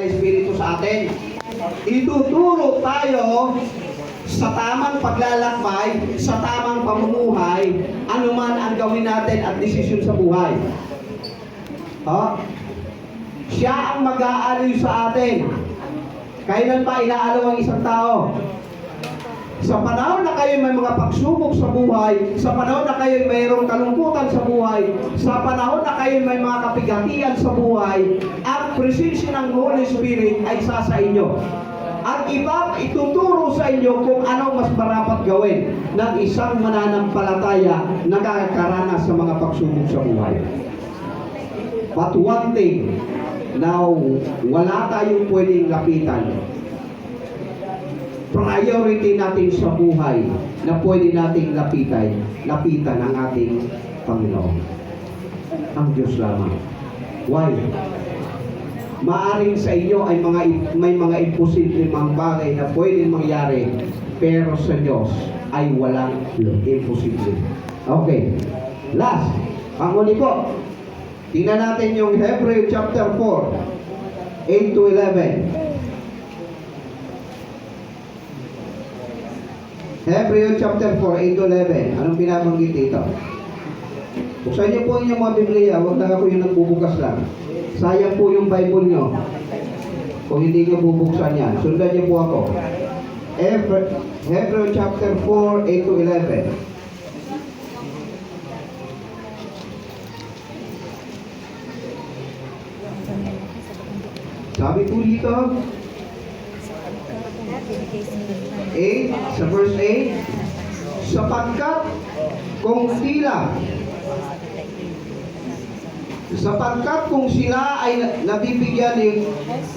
ng Espiritu sa atin. Ituturo tayo sa tamang paglalakbay, sa tamang pamumuhay, anuman ang gawin natin at desisyon sa buhay. Ha? Siya ang mag-aaliw sa atin. Kailan ba inaalaw ang isang tao? Sa panahon na kayo may mga pagsubok sa buhay, sa panahon na kayo mayroong kalungkutan sa buhay, sa panahon na kayo may mga kapigatian sa buhay, ang presensya ng Holy Spirit ay sa sa inyo. At iba ituturo sa inyo kung ano mas marapat gawin ng isang mananampalataya na nakakaranas sa mga pagsubok sa buhay. But one thing, now, wala tayong pwedeng lapitan priority natin sa buhay na pwede nating lapitan, lapitan ang ating Panginoon. Ang Diyos lamang. Why? Maaring sa inyo ay mga may mga imposible mga bagay na pwedeng mangyari, pero sa Diyos ay walang imposible. Okay. Last, panghuli po. Tingnan natin yung Hebrew chapter 4, 8 to 11. Hebrew chapter 4, 8 to 11. Anong binabanggit dito? Buksan niyo po inyong mga Biblia, huwag lang ako yung nagbubukas lang. Sayang po yung Bible nyo. Kung hindi nyo bubuksan yan. Sundan niyo po ako. Hebrew chapter 4, 8 to 11. Sabi po dito, 8, sa verse 8, sapagkat kung sila sapagkat kung sila ay na- nabibigyan ni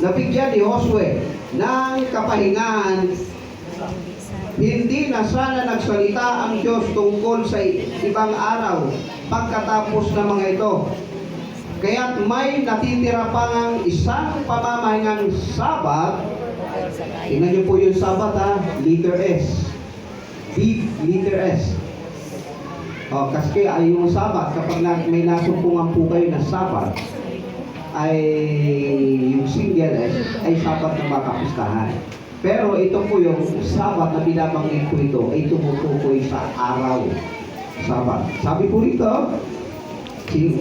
nabigyan ni Josue ng kapahingahan hindi na sana nagsalita ang Diyos tungkol sa ibang araw pagkatapos ng mga ito. Kaya't may natitira pa ng isang pamamahingang sabat Tingnan niyo po yung Sabat ha, letter S. Big letter S. O, kasi ay yung Sabat, kapag na, may nasumpungan po kayo na Sabat, ay yung single S, ay Sabat na makapistahan. Pero ito po yung Sabat na binabanggit po ito, ay tumutukoy sa araw. Sabat. Sabi po rito, si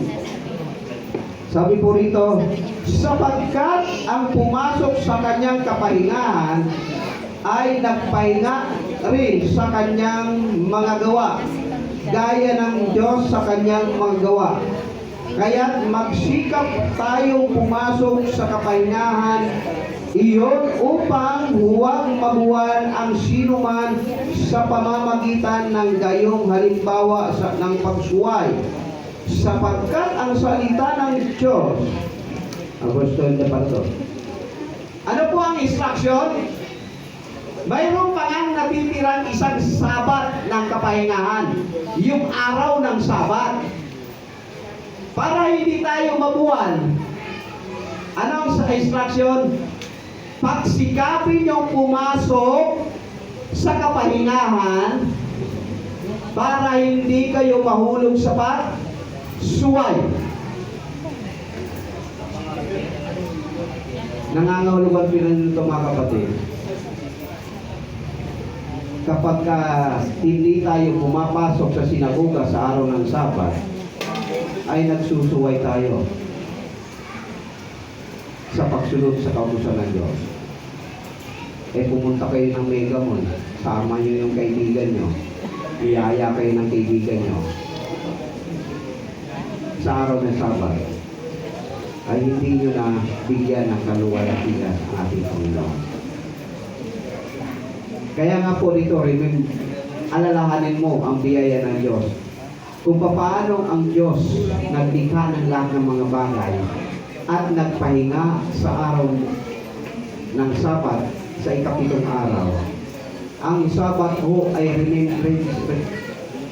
sabi po rito, sapagkat ang pumasok sa kanyang kapahingahan ay nagpahinga rin sa kanyang mga gawa, gaya ng Diyos sa kanyang mga gawa. Kaya't magsikap tayong pumasok sa kapahingahan iyon upang huwag mabuwan ang sinuman sa pamamagitan ng gayong halimbawa sa, ng pagsuway sapagkat ang salita ng Diyos ang gusto nyo pa to. Ano po ang instruction? Mayroon pa nga natitirang isang sabat ng kapahingahan. Yung araw ng sabat. Para hindi tayo mabuwan. Ano ang sa instruction? Pagsikapin yung pumasok sa kapahingahan para hindi kayo mahulog sa pag suway. Nangangahulugan pinanito mga kapatid. Kapag ka hindi tayo pumapasok sa sinagoga sa araw ng Sabat, ay nagsusuway tayo sa pagsunod sa kautusan ng Diyos. Eh pumunta kayo ng Megamon, sama niyo yung kaibigan nyo, iyaya kayo ng kaibigan nyo, sa araw ng Sabat ay hindi nyo na bigyan ng kaluwalhatian ang ating Panginoon. Kaya nga po dito, remember, alalahanin mo ang biyaya ng Diyos. Kung paano ang Diyos naglikha ng lahat ng mga bagay at nagpahinga sa araw ng Sabat sa ikapitong araw. Ang Sabat ho ay remembrance,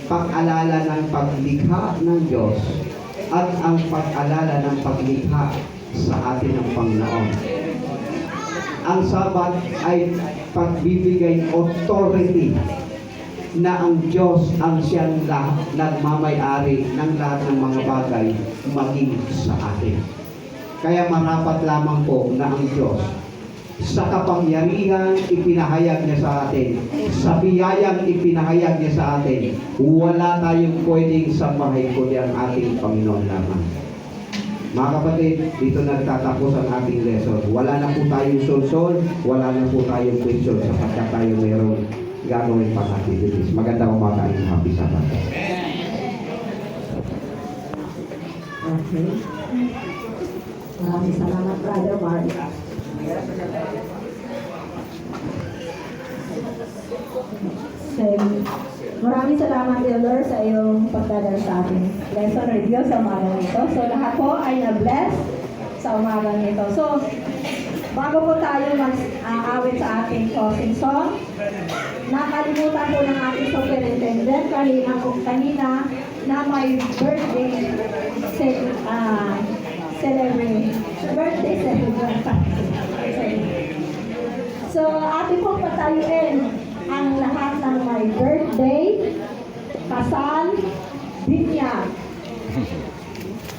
pag-alala ng paglikha ng Diyos at ang pag-alala ng paglikha sa atin ng Panginoon. Ang Sabat ay pagbibigay authority na ang Diyos ang siyang lahat, nagmamayari ng lahat ng mga bagay maging sa atin. Kaya marapat lamang po na ang Diyos sa kapangyarihan ipinahayag niya sa atin, sa biyayang ipinahayag niya sa atin, wala tayong pwedeng sambahin kundi ang ating Panginoon lamang. Mga kapatid, dito nagtatapos ang ating lesson. Wala na po tayong solsol, wala na po tayong question sapagkat tayo mayroong gagawin pang activities. Magandang umaga and happy Sabbath. Okay. Maraming salamat, Brother Mark. Okay. Maraming salamat, Elder, sa iyong pagdadal sa ating lesson review sa umaga nito. So, lahat po ay na-bless sa umaga nito. So, bago po tayo mag-awit sa ating closing song, nakalimutan po ng ating superintendent kanina, kanina na may birthday ce- ah, celebrate. Birthday celebration. So, ating pong patayuin ang lahat ng may birthday, kasal, binyag.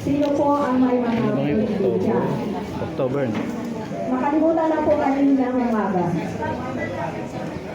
Sino po ang may mga birthday dyan? October. Makalimutan na po kanina ng umaga.